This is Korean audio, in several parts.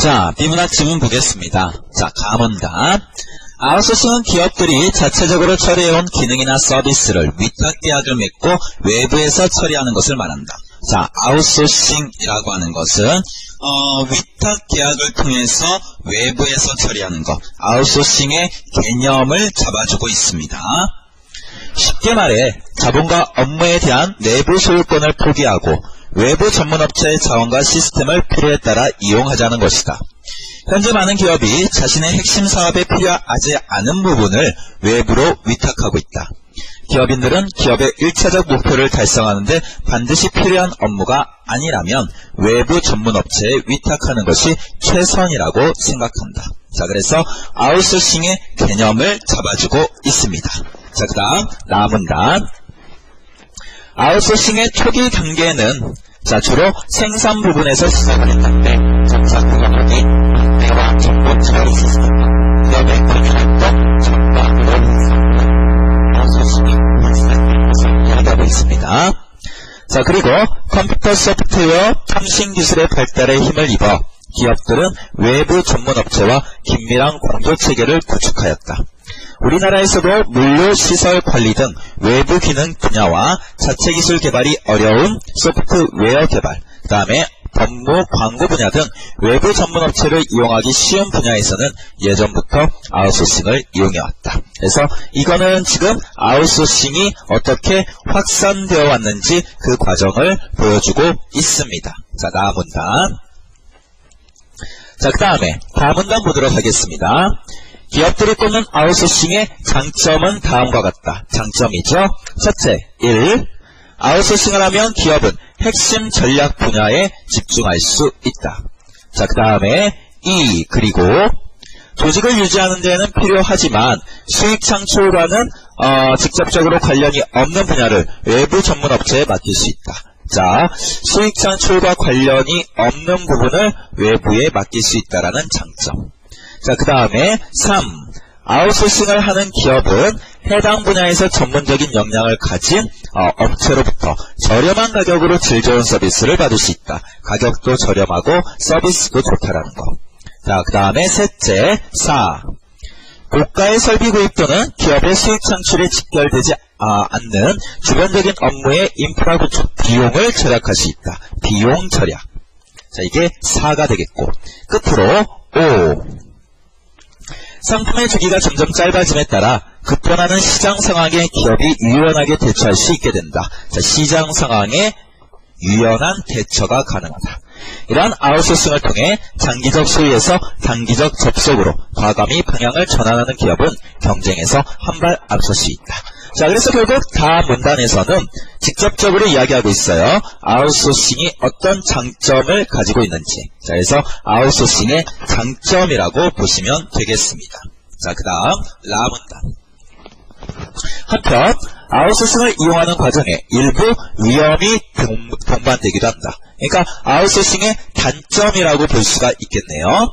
자, 비문학 지문 보겠습니다. 자, 감원답. 아웃소싱은 기업들이 자체적으로 처리해온 기능이나 서비스를 위탁계약을 맺고 외부에서 처리하는 것을 말한다. 자, 아웃소싱이라고 하는 것은 어, 위탁 계약을 통해서 외부에서 처리하는 것, 아웃소싱의 개념을 잡아주고 있습니다. 쉽게 말해 자본과 업무에 대한 내부 소유권을 포기하고 외부 전문업체의 자원과 시스템을 필요에 따라 이용하자는 것이다. 현재 많은 기업이 자신의 핵심 사업에 필요하지 않은 부분을 외부로 위탁하고 있다. 기업인들은 기업의 1차적 목표를 달성하는데 반드시 필요한 업무가 아니라면 외부 전문업체에 위탁하는 것이 최선이라고 생각한다. 자, 그래서 아웃소싱의 개념을 잡아주고 있습니다. 자, 그 다음 남은 단 아웃소싱의 초기 단계는 자 주로 생산 부분에서 시작을 했는데 점차 그가력이 대화 정보 처리 시스템 기업의 관련했던 전반으로 아웃소싱이 발생된 것을 이야기하고 있습니다. 자 그리고 컴퓨터 소프트웨어 첨신 기술의 발달에 힘을 입어 기업들은 외부 전문업체와 긴밀한 공조 체계를 구축하였다. 우리나라에서도 물류, 시설 관리 등 외부 기능 분야와 자체 기술 개발이 어려운 소프트웨어 개발, 그 다음에 법무, 광고 분야 등 외부 전문 업체를 이용하기 쉬운 분야에서는 예전부터 아웃소싱을 이용해왔다. 그래서 이거는 지금 아웃소싱이 어떻게 확산되어 왔는지 그 과정을 보여주고 있습니다. 자, 다음 문단. 자, 그 다음에 다음 문단 보도록 하겠습니다. 기업들이 꼽는 아웃소싱의 장점은 다음과 같다. 장점이죠. 첫째, 1. 아웃소싱을 하면 기업은 핵심 전략 분야에 집중할 수 있다. 자, 그 다음에 2. 그리고 조직을 유지하는 데는 필요하지만 수익 창출과는 어, 직접적으로 관련이 없는 분야를 외부 전문 업체에 맡길 수 있다. 자, 수익 창출과 관련이 없는 부분을 외부에 맡길 수 있다라는 장점. 자, 그 다음에 3. 아웃소싱을 하는 기업은 해당 분야에서 전문적인 역량을 가진 어, 업체로부터 저렴한 가격으로 질 좋은 서비스를 받을 수 있다. 가격도 저렴하고 서비스도 좋다라는 거. 자, 그 다음에 셋째, 4. 고가의 설비 구입 또는 기업의 수익 창출에 직결되지 아, 않는 주변적인 업무의 인프라 구축 비용을 절약할 수 있다. 비용 절약. 자, 이게 4가 되겠고. 끝으로 5. 상품의 주기가 점점 짧아짐에 따라 급변하는 시장 상황에 기업이 유연하게 대처할 수 있게 된다. 자, 시장 상황에 유연한 대처가 가능하다. 이러한 아웃소싱을 통해 장기적 소유에서 단기적 접속으로 과감히 방향을 전환하는 기업은 경쟁에서 한 발 앞설 수 있다. 자, 그래서 결국 다음 문단에서는 직접적으로 이야기하고 있어요. 아웃소싱이 어떤 장점을 가지고 있는지. 자, 그래서 아웃소싱의 장점이라고 보시면 되겠습니다. 자, 그 다음 라 문단. 한편 아웃소싱을 이용하는 과정에 일부 위험이 동, 동반되기도 한다. 그러니까 아웃소싱의 단점이라고 볼 수가 있겠네요.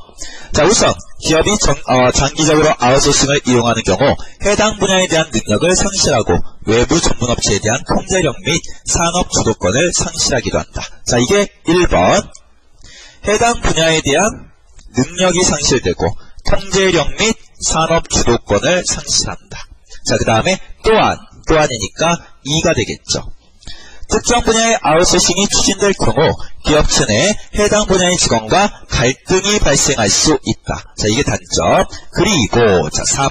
자 우선 기업이 정, 어, 장기적으로 아웃소싱을 이용하는 경우 해당 분야에 대한 능력을 상실하고 외부 전문업체에 대한 통제력 및 산업 주도권을 상실하기도 한다. 자 이게 1번 해당 분야에 대한 능력이 상실되고 통제력 및 산업 주도권을 상실한다. 자, 그 다음에 또한, 또한이니까 2가 되겠죠. 특정 분야의 아웃소싱이 추진될 경우 기업체 내 해당 분야의 직원과 갈등이 발생할 수 있다. 자, 이게 단점. 그리고 자, 3.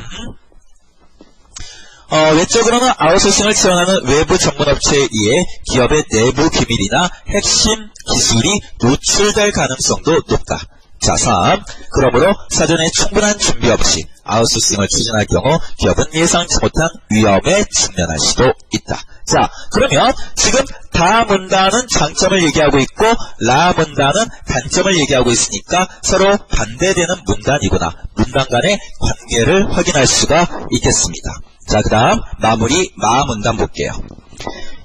어, 외적으로는 아웃소싱을 지원하는 외부 전문업체에 의해 기업의 내부 기밀이나 핵심 기술이 노출될 가능성도 높다. 자, 3. 그러므로 사전에 충분한 준비 없이 아웃소싱을 추진할 경우 기업은 예상치 못한 위험에 직면할 수도 있다. 자, 그러면 지금 다 문단은 장점을 얘기하고 있고 라 문단은 단점을 얘기하고 있으니까 서로 반대되는 문단이구나. 문단 간의 관계를 확인할 수가 있겠습니다. 자, 그 다음 마무리 마 문단 볼게요.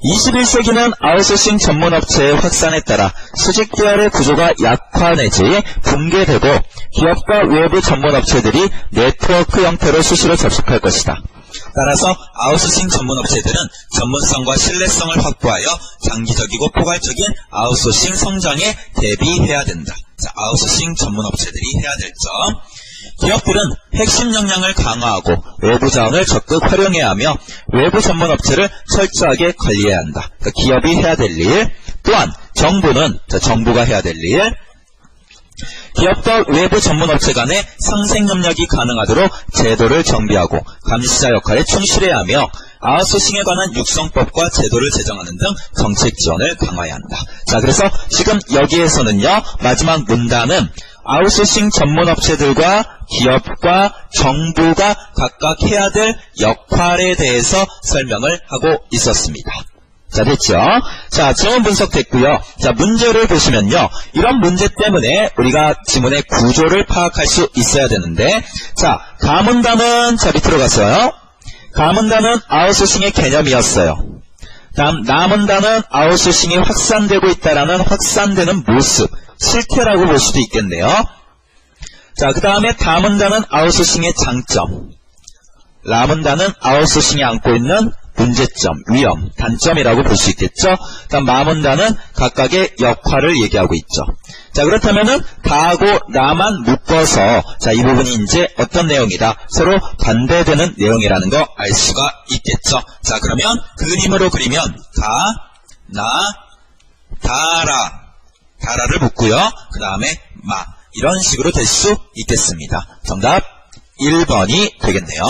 21세기는 아웃소싱 전문업체의 확산에 따라 수직 계열의 구조가 약화 내지 붕괴되고 기업과 외부 전문업체들이 네트워크 형태로 수시로 접속할 것이다. 따라서 아웃소싱 전문 업체들은 전문성과 신뢰성을 확보하여 장기적이고 포괄적인 아웃소싱 성장에 대비해야 된다. 자, 아웃소싱 전문 업체들이 해야 될 점. 기업들은 핵심 역량을 강화하고 외부 자원을 적극 활용해야 하며 외부 전문 업체를 철저하게 관리해야 한다. 그러니까 기업이 해야 될 일. 또한 정부는 자, 정부가 해야 될 일. 기업과 외부 전문 업체 간의 상생 협력이 가능하도록 제도를 정비하고 감시자 역할에 충실해야 하며 아웃소싱에 관한 육성법과 제도를 제정하는 등 정책 지원을 강화해야 한다. 자, 그래서 지금 여기에서는요, 마지막 문단은 아웃소싱 전문 업체들과 기업과 정부가 각각 해야 될 역할에 대해서 설명을 하고 있었습니다. 자, 됐죠? 자, 지문 분석 됐고요. 자, 문제를 보시면요. 이런 문제 때문에 우리가 지문의 구조를 파악할 수 있어야 되는데, 자, 가문단은 자, 밑으로 갔어요. 가문단은 아웃소싱의 개념이었어요. 다음, 남은단은 아웃소싱이 확산되고 있다라는 확산되는 모습, 실태라고 볼 수도 있겠네요. 자, 그 다음에 다문단은 아웃소싱의 장점. 라문단은 아웃소싱이 안고 있는 문제점, 위험, 단점이라고 볼 수 있겠죠. 다음 마문단은 각각의 역할을 얘기하고 있죠. 자 그렇다면은 다하고 라만 묶어서 자 이 부분이 이제 어떤 내용이다 서로 반대되는 내용이라는 거 알 수가 있겠죠. 자 그러면 그림으로 그리면 가, 나, 다라, 다라를 묶고요. 그 다음에 마 이런 식으로 될 수 있겠습니다. 정답 1번이 되겠네요.